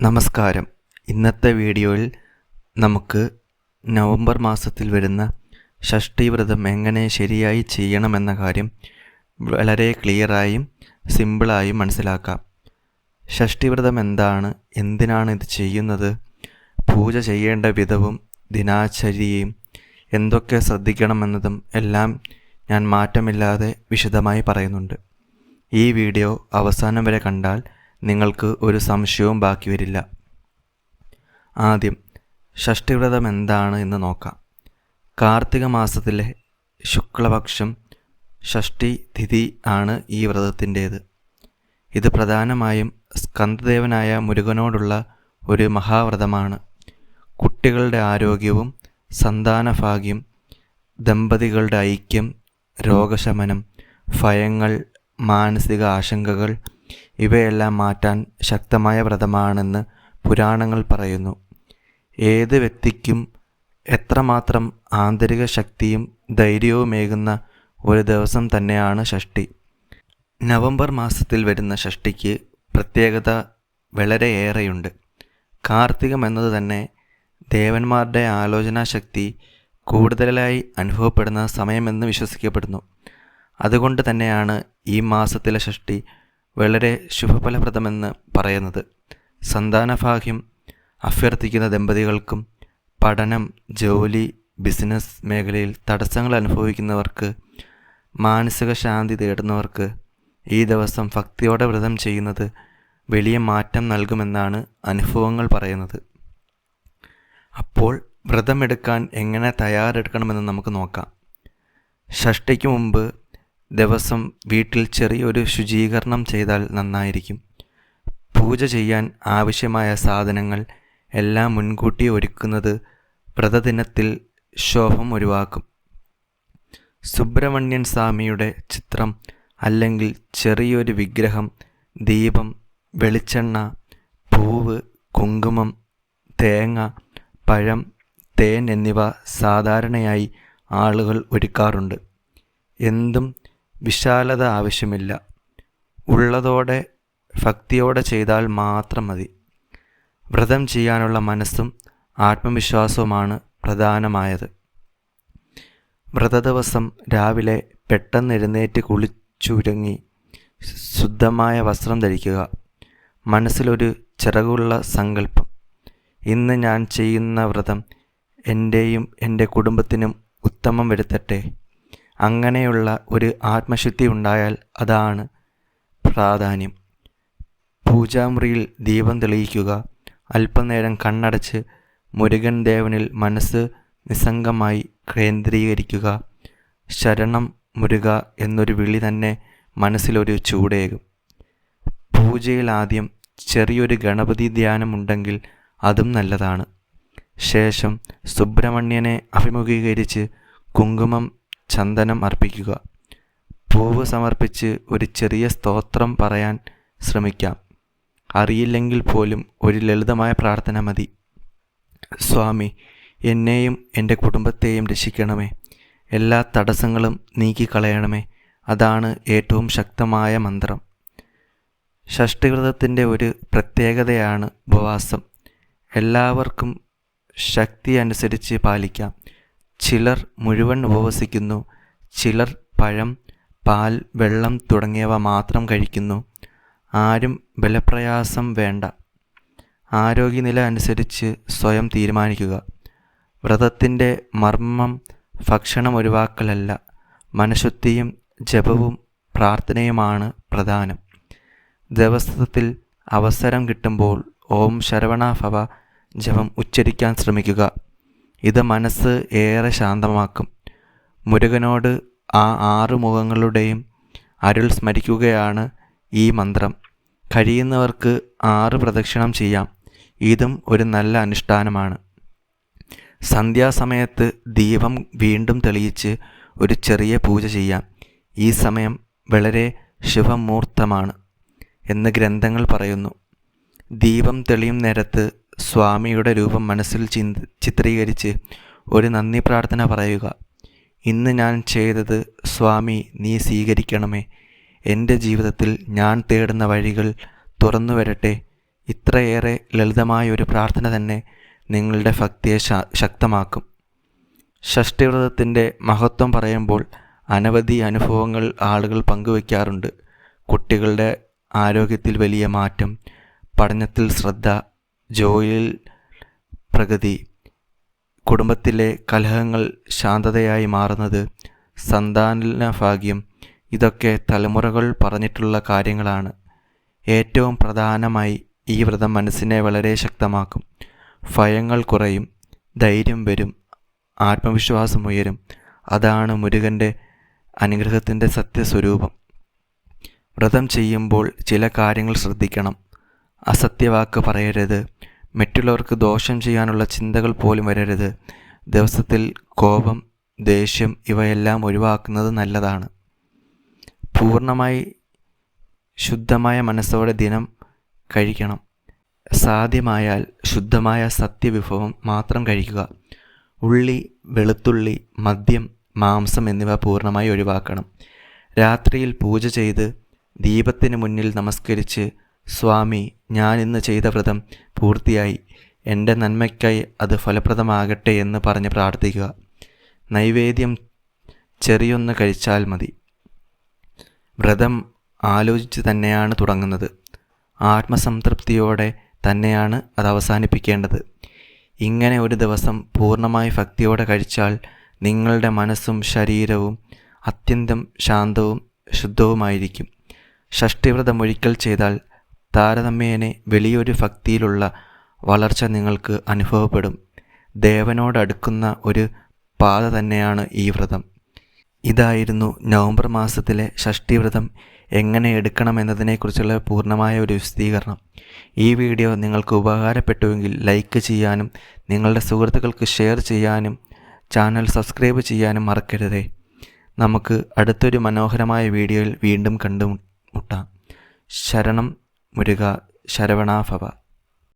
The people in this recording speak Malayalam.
നമസ്കാരം. ഇന്നത്തെ വീഡിയോയിൽ നമുക്ക് നവംബർ മാസത്തിൽ വരുന്ന ഷഷ്ടിവ്രതം എങ്ങനെ ശരിയായി ചെയ്യണമെന്ന കാര്യം വളരെ ക്ലിയറായും സിമ്പിളായും മനസ്സിലാക്കാം. ഷഷ്ടിവ്രതം എന്താണ്? എന്തിനാണ് ഇത് ചെയ്യുന്നത്? പൂജ ചെയ്യേണ്ട വിധവും ദിനാചര്യയും എന്തൊക്കെ ശ്രദ്ധിക്കണമെന്നതും എല്ലാം ഞാൻ മാറ്റമില്ലാതെ വിശദമായി പറയുന്നുണ്ട്. ഈ വീഡിയോ അവസാനം വരെ കണ്ടാൽ നിങ്ങൾക്ക് ഒരു സംശയവും ബാക്കി വരില്ല. ആദ്യം ഷഷ്ടിവ്രതം എന്താണ് എന്ന് നോക്കാം. കാർത്തിക മാസത്തിലെ ശുക്ലപക്ഷം ഷഷ്ടി തിഥി ആണ് ഈ വ്രതത്തിന്റേത്. ഇത് പ്രധാനമായും സ്കന്ദദേവനായ മുരുകനോടുള്ള ഒരു മഹാവ്രതമാണ്. കുട്ടികളുടെ ആരോഗ്യവും സന്താനഭാഗ്യം ദമ്പതികളുടെ ഐക്യം രോഗശമനം ഭയങ്ങൾ മാനസിക ആശങ്കകൾ ഇവയെല്ലാം മാറ്റാൻ ശക്തമായ വ്രതമാണെന്ന് പുരാണങ്ങൾ പറയുന്നു. ഏത് വ്യക്തിക്കും എത്രമാത്രം ആന്തരിക ശക്തിയും ധൈര്യവുമേകുന്ന ഒരു ദിവസം തന്നെയാണ് ഷഷ്ടി. നവംബർ മാസത്തിൽ വരുന്ന ഷഷ്ടിക്ക് പ്രത്യേകത വളരെയേറെയുണ്ട്. കാർത്തികം എന്നത് തന്നെ ദേവന്മാരുടെ ആലോചനാ ശക്തി കൂടുതലായി അനുഭവപ്പെടുന്ന സമയമെന്ന് വിശ്വസിക്കപ്പെടുന്നു. അതുകൊണ്ട് തന്നെയാണ് ഈ മാസത്തിലെ ഷഷ്ടി വളരെ ശുഭഫലപ്രദമെന്ന് പറയുന്നത്. സന്താനഭാഗ്യം അഭ്യർത്ഥിക്കുന്ന ദമ്പതികൾക്കും പഠനം ജോലി ബിസിനസ് മേഖലയിൽ തടസ്സങ്ങൾ അനുഭവിക്കുന്നവർക്ക് മാനസിക ശാന്തി തേടുന്നവർക്ക് ഈ ദിവസം ഭക്തിയോടെ വ്രതം ചെയ്യുന്നത് വലിയ മാറ്റം നൽകുമെന്നാണ് അനുഭവങ്ങൾ പറയുന്നത്. അപ്പോൾ വ്രതമെടുക്കാൻ എങ്ങനെ തയ്യാറെടുക്കണമെന്ന് നമുക്ക് നോക്കാം. ഷഷ്ടിക്ക് മുമ്പ് ദിവസം വീട്ടിൽ ചെറിയൊരു ശുചീകരണം ചെയ്താൽ നന്നായിരിക്കും. പൂജ ചെയ്യാൻ ആവശ്യമായ സാധനങ്ങൾ എല്ലാം മുൻകൂട്ടി ഒരുക്കുന്നത് വ്രതദിനത്തിൽ ശോഭം ഒഴിവാക്കും. സുബ്രഹ്മണ്യൻ സ്വാമിയുടെ ചിത്രം അല്ലെങ്കിൽ ചെറിയൊരു വിഗ്രഹം ദീപം വെളിച്ചെണ്ണ പൂവ് കുങ്കുമം തേങ്ങ പഴം തേൻ എന്നിവ സാധാരണയായി ആളുകൾ ഒരുക്കാറുണ്ട്. എന്തും വിശാലത ആവശ്യമില്ല. ഉള്ളതോടെ ഭക്തിയോടെ ചെയ്താൽ മാത്രം മതി. വ്രതം ചെയ്യാനുള്ള മനസ്സും ആത്മവിശ്വാസവുമാണ് പ്രധാനമായത്. വ്രതദിവസം രാവിലെ പെട്ടെന്ന് എഴുന്നേറ്റ് കുളിച്ചുരുങ്ങി ശുദ്ധമായ വസ്ത്രം ധരിക്കുക. മനസ്സിലൊരു ചിറകുള്ള സങ്കല്പം. ഇന്ന് ഞാൻ ചെയ്യുന്ന വ്രതം എന്റെയും എന്റെ കുടുംബത്തിനും ഉത്തമം വരുത്തട്ടെ. അങ്ങനെയുള്ള ഒരു ഉണ്ടായാൽ അതാണ് പ്രാധാന്യം. പൂജാമുറിയിൽ ദീപം തെളിയിക്കുക അല്പനേരം കണ്ണടച്ച് മുരുകൻ ദേവനിൽ മനസ്സ് നിസ്സംഗമായി കേന്ദ്രീകരിക്കുക ശരണം മുരുക എന്നൊരു വിളി തന്നെ മനസ്സിലൊരു ചൂടേകും. പൂജയിൽ ആദ്യം ചെറിയൊരു ഗണപതി ധ്യാനമുണ്ടെങ്കിൽ അതും നല്ലതാണ്. ശേഷം സുബ്രഹ്മണ്യനെ അഭിമുഖീകരിച്ച് കുങ്കുമം ചന്ദനം അർപ്പിക്കുക. പൂവ് സമർപ്പിച്ച് ഒരു ചെറിയ സ്തോത്രം പറയാൻ ശ്രമിക്കാം. അറിയില്ലെങ്കിൽ പോലും ഒരു ലളിതമായ പ്രാർത്ഥന മതി. സ്വാമി എന്നെയും എന്റെ കുടുംബത്തെയും രക്ഷിക്കണമേ. എല്ലാ തടസ്സങ്ങളും നീക്കിക്കളയണമേ. അതാണ് ഏറ്റവും ശക്തമായ മന്ത്രം. ഷഷ്ടിവ്രതത്തിന്റെ ഒരു പ്രത്യേകതയാണ് ഉപവാസം. എല്ലാവർക്കും ശക്തി അനുസരിച്ച് പാലിക്കാം. ചിലർ മുഴുവൻ ഉപവസിക്കുന്നു ചിലർ പഴം പാൽ വെള്ളം തുടങ്ങിയവ മാത്രം കഴിക്കുന്നു. ആരും ബലപ്രയാസം വേണ്ട. ആരോഗ്യനില അനുസരിച്ച് സ്വയം തീരുമാനിക്കുക. വ്രതത്തിന്റെ മർമ്മം ഭക്ഷണം ഒഴിവാക്കലല്ല മനഃശുദ്ധിയും ജപവും പ്രാർത്ഥനയുമാണ് പ്രധാനം. ദിവസത്തിൽ അവസരം കിട്ടുമ്പോൾ ഓം ശരവണ ഭവ ജപം ഉച്ചരിക്കാൻ ശ്രമിക്കുക. ഇത് മനസ്സ് ഏറെ ശാന്തമാക്കും. മുരുകനോട് ആ ആറ് മുഖങ്ങളുടെയും അരുൾ സ്മരിക്കുകയാണ് ഈ മന്ത്രം. കഴിയുന്നവർക്ക് ആറ് പ്രദക്ഷിണം ചെയ്യാം. ഇതും ഒരു നല്ല അനുഷ്ഠാനമാണ്. സന്ധ്യാസമയത്ത് ദീപം വീണ്ടും തെളിയിച്ച് ഒരു ചെറിയ പൂജ ചെയ്യാം. ഈ സമയം വളരെ ശുഭമുഹൂർത്തമാണ് എന്ന് ഗ്രന്ഥങ്ങൾ പറയുന്നു. ദീപം തെളിയും നേരത്ത് സ്വാമിയുടെ രൂപം മനസ്സിൽ ചിത്രീകരിച്ച് ഒരു നന്ദി പ്രാർത്ഥന പറയുക. ഇന്ന് ഞാൻ ചെയ്തത് സ്വാമി നീ സ്വീകരിക്കണമേ. എന്റെ ജീവിതത്തിൽ ഞാൻ തേടുന്ന വഴികൾ തുറന്നു വരട്ടെ. ഇത്രയേറെ ലളിതമായ ഒരു പ്രാർത്ഥന തന്നെ നിങ്ങളുടെ ഭക്തിയെ ശക്തമാക്കും ഷഷ്ടിവ്രതത്തിന്റെ മഹത്വം പറയുമ്പോൾ അനവധി അനുഭവങ്ങൾ ആളുകൾ പങ്കുവയ്ക്കാറുണ്ട് കുട്ടികളുടെ ആരോഗ്യത്തിൽ വലിയ മാറ്റം പഠനത്തിൽ ശ്രദ്ധ ജോലിയിൽ പ്രഗതി കുടുംബത്തിലെ കലഹങ്ങൾ ശാന്തതയായി മാറുന്നത് സന്താന ഭാഗ്യം ഇതൊക്കെ തലമുറകൾ പറഞ്ഞിട്ടുള്ള കാര്യങ്ങളാണ്. ഏറ്റവും പ്രധാനമായി ഈ വ്രതം മനസ്സിനെ വളരെ ശക്തമാക്കും. ഭയങ്ങൾ കുറയും ധൈര്യം വരും ആത്മവിശ്വാസം ഉയരും. അതാണ് മുരുകന്റെ അനുഗ്രഹത്തിന്റെ സത്യസ്വരൂപം. വ്രതം ചെയ്യുമ്പോൾ ചില കാര്യങ്ങൾ ശ്രദ്ധിക്കണം. അസത്യവാക്ക് പറയരുത്. മറ്റുള്ളവർക്ക് ദോഷം ചെയ്യാനുള്ള ചിന്തകൾ പോലും വരരുത്. ദിവസത്തിൽ കോപം ദേഷ്യം ഇവയെല്ലാം ഒഴിവാക്കുന്നത് നല്ലതാണ്. പൂർണമായി ശുദ്ധമായ മനസ്സോടെ ദിനം കഴിക്കണം. സാധ്യമായാൽ ശുദ്ധമായ സത്യവിഭവം മാത്രം കഴിക്കുക. ഉള്ളി വെളുത്തുള്ളി മദ്യം മാംസം എന്നിവ പൂർണമായി ഒഴിവാക്കണം. രാത്രിയിൽ പൂജ ചെയ്ത് ദീപത്തിന് മുന്നിൽ നമസ്കരിച്ച് സ്വാമി ഞാൻ ഇന്ന് ചെയ്ത വ്രതം പൂർത്തിയായി. എന്റെ നന്മയ്ക്കായി അത് ഫലപ്രദമാകട്ടെ എന്ന് പറഞ്ഞ് പ്രാർത്ഥിക്കുക. നൈവേദ്യം ചെറിയൊന്ന് കഴിച്ചാൽ മതി. വ്രതം ആലോചിച്ച് തന്നെയാണ് തുടങ്ങുന്നത്. ആത്മസംതൃപ്തിയോടെ തന്നെയാണ് അത് അവസാനിപ്പിക്കേണ്ടത്. ഇങ്ങനെ ഒരു ദിവസം പൂർണമായി ഭക്തിയോടെ കഴിച്ചാൽ നിങ്ങളുടെ മനസ്സും ശരീരവും അത്യന്തം ശാന്തവും ശുദ്ധവുമായിരിക്കും. ഷഷ്ടിവ്രതം ഒരിക്കൽ ചെയ്താൽ താരതമ്യേനെ വലിയൊരു ഭക്തിയിലുള്ള വളർച്ച നിങ്ങൾക്ക് അനുഭവപ്പെടും. ദേവനോടടുക്കുന്ന ഒരു പാത തന്നെയാണ് ഈ വ്രതം. ഇതായിരുന്നു നവംബർ മാസത്തിലെ ഷഷ്ടിവ്രതം. എങ്ങനെ എടുക്കണമെന്നതിനെക്കുറിച്ചുള്ള പൂർണമായ ഒരു വിശദീകരണം. ഈ വീഡിയോ നിങ്ങൾക്ക് ഉപകാരപ്പെട്ടുവെങ്കിൽ ലൈക്ക് ചെയ്യാനും നിങ്ങളുടെ സുഹൃത്തുക്കൾക്ക് ഷെയർ ചെയ്യാനും ചാനൽ സബ്സ്ക്രൈബ് ചെയ്യാനും മറക്കരുതേ. നമുക്ക് അടുത്തൊരു മനോഹരമായ വീഡിയോയിൽ വീണ്ടും കണ്ടുമുട്ടാം. ശരണം. മുരുക ശരവണാഭവ